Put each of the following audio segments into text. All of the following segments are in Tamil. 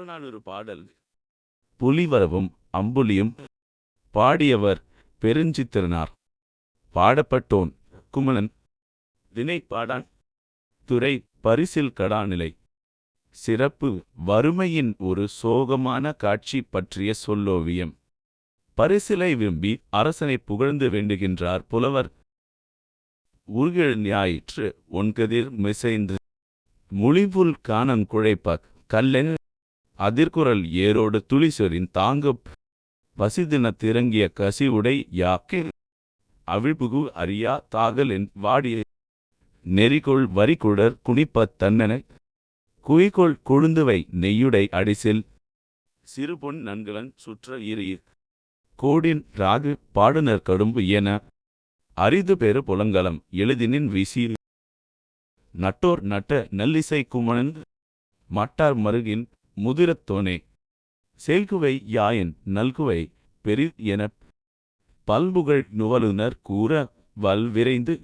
புறநானூறு பாடல். புலிவரவும் அம்புலியும் பாடியவர் பெருஞ்சித்திரனார். பாடப்பட்டோன் குமணன் தினை பாடான் துறை பரிசில் கடாநிலை. சிறப்பு வறுமையின் ஒரு சோகமான காட்சி பற்றிய சொல்லோவியம். பரிசிலை விரும்பி அரசனை புகழ்ந்து வேண்டுகின்றார் புலவர். உருகிழ் ஞாயிற்று ஒன்கதிர் மிசைந்து. முழிவுல் காணங்குழைப்பக் கல்லென் அதிர்குரல் ஏரோடு துளிசொரின் தாங்கு பசிதின திறங்கிய கசிவுடை யாக்கே. அவிழ்புகு அறியா தாகலின் வாடிய நெறிகொள் வரிகுடர் குனிப்பத் தன்னன. குய்கொள் கொழுந்துவை நெய்யுடை அடிசில் சிறுபொன் நன்கலன் சுற்ற இரு கோடின் ராகு பாடுனர் கடும்பு என அரிது பெரு புலங்கலம் எழுதினின் வீசி. நட்டோர் நட்ட நல்லிசை குமணன் மட்டார் மருகின் முதிரத்தோனே செல்குவை யாயின் நல்குவை பெரி எனப் பல்புகழ் நுவலுனர் கூற வல்விரைந்து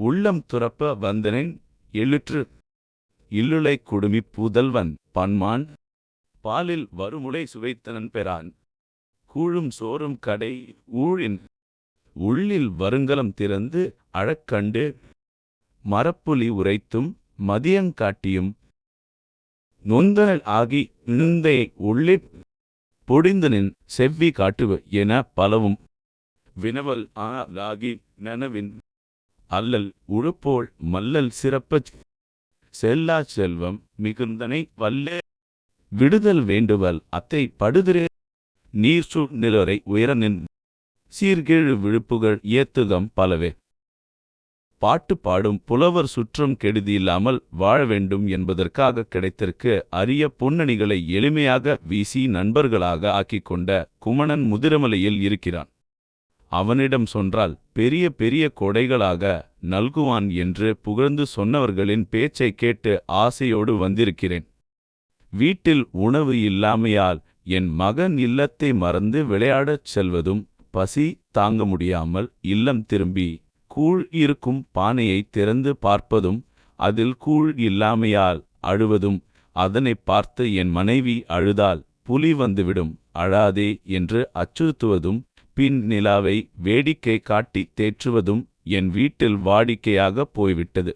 உள்ளம் துறப்ப வந்தனேன் எழுற்று இல்லுளை குடுமி புதல்வன் பன்மான் பாலில் வருமுளை சுவைத்தனன் பெறான். கூழும் சோறும் கடை ஊழின் உள்ளில் வருங்கலம் திறந்து அழக்கண்டு மரப்புலி உரைத்தும் மதியங்காட்டியும் நொந்தனல் ஆகி இழுந்தை உள்ளிப் பொடிந்தனின் செவ்வி காட்டுவ என பலவும் வினவல் ஆகி நனவின் அல்லல் உழுப்போள் மல்லல் சிறப்பச் செல்லா செல்வம் மிகுந்தனை வல்ல விடுதல் வேண்டுவல் அத்தை படுதிரே நீர் சூழ் நிலரை உயரனின் சீர்கேழு விழுப்புகள் ஏத்துகம் பலவே. பாட்டு பாடும் புலவர் சுற்றம் கெடுதியில்லாமல் வாழ வேண்டும் என்பதற்காக கிடைத்திருக்கு அரிய பொன்னணிகளை எளிமையாக வீசி நண்பர்களாக ஆக்கிக் கொண்ட குமணன் முதிரமலையில் இருக்கிறான். அவனிடம் சொன்றால் பெரிய பெரிய கொடைகளாக நல்குவான் என்று புகழ்ந்து சொன்னவர்களின் பேச்சைக் கேட்டு ஆசையோடு வந்திருக்கிறேன். வீட்டில் உணவு இல்லாமையால் என் மகன் இல்லத்தை மறந்து விளையாடச் செல்வதும் பசி தாங்க முடியாமல் இல்லம் திரும்பி கூழ் இருக்கும் பானையை திறந்து பார்ப்பதும் அதில் கூழ் இல்லாமையால் அழுவதும் அதனைப் பார்த்து என் மனைவி அழுதால் புலி வந்துவிடும் அழாதே என்று அச்சுறுத்துவதும் பின் நிலாவை வேடிக்கை காட்டி தேற்றுவதும் என் வீட்டில் வாடிக்கையாக போய்விட்டது.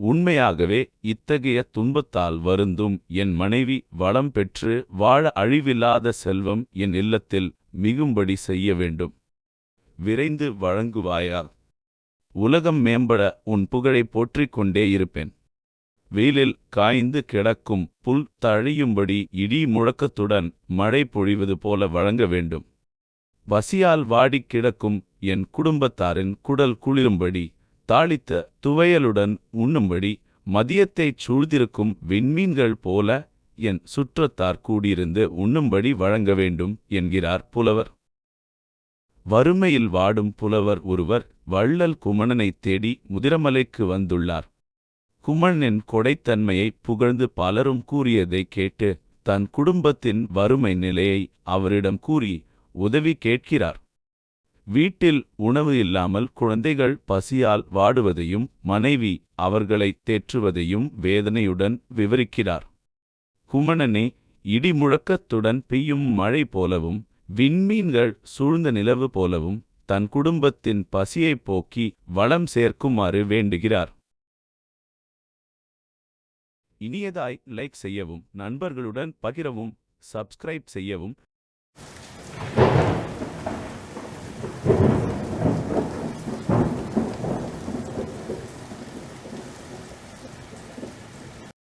உண்மையாகவே இத்தகைய துன்பத்தால் வருந்தும் என் மனைவி வளம் பெற்று வாழ அழிவில்லாத செல்வம் என் இல்லத்தில் மிகும்படி செய்ய வேண்டும். விரைந்து வழங்குவாயா? உலகம் மேம்பட உன் புகழை போற்றிக் கொண்டே இருப்பேன். வெயிலில் காய்ந்து கிடக்கும் புல் தழையும்படி இடி முழக்கத்துடன் மழை பொழிவது போல வழங்க வேண்டும். பசியால் வாடிக் கிடக்கும் என் குடும்பத்தாரின் குடல் குளிரும்படி தாளித்த துவையலுடன் உண்ணும்படி மதியத்தைச் சூழ்ந்திருக்கும் விண்மீன்கள் போல என் சுற்றத்தார் கூடியிருந்து உண்ணும்படி வழங்க வேண்டும் என்கிறார் புலவர். வறுமையில் வாடும் புலவர் ஒருவர் வள்ளல் குமணனைத் தேடி முதிரமலைக்கு வந்துள்ளார். குமணனின் கொடைத்தன்மையை புகழ்ந்து பலரும் கூறியதைக் கேட்டு தன் குடும்பத்தின் வறுமை நிலையை அவரிடம் கூறி உதவி கேட்கிறார். வீட்டில் உணவு இல்லாமல் குழந்தைகள் பசியால் வாடுவதையும் மனைவி அவர்களை தேற்றுவதையும் வேதனையுடன் விவரிக்கிறார். குமணனே இடி முழக்கத்துடன் பெய்யும் மழை போலவும் விண்மீன்கள் சூழ்ந்த நிலவு போலவும் தன் குடும்பத்தின் பசியைப் போக்கி வளம் சேர்க்குமாறு வேண்டுகிறார். இனியதாய் லைக் செய்யவும் நண்பர்களுடன் பகிரவும் சப்ஸ்கிரைப் செய்யவும்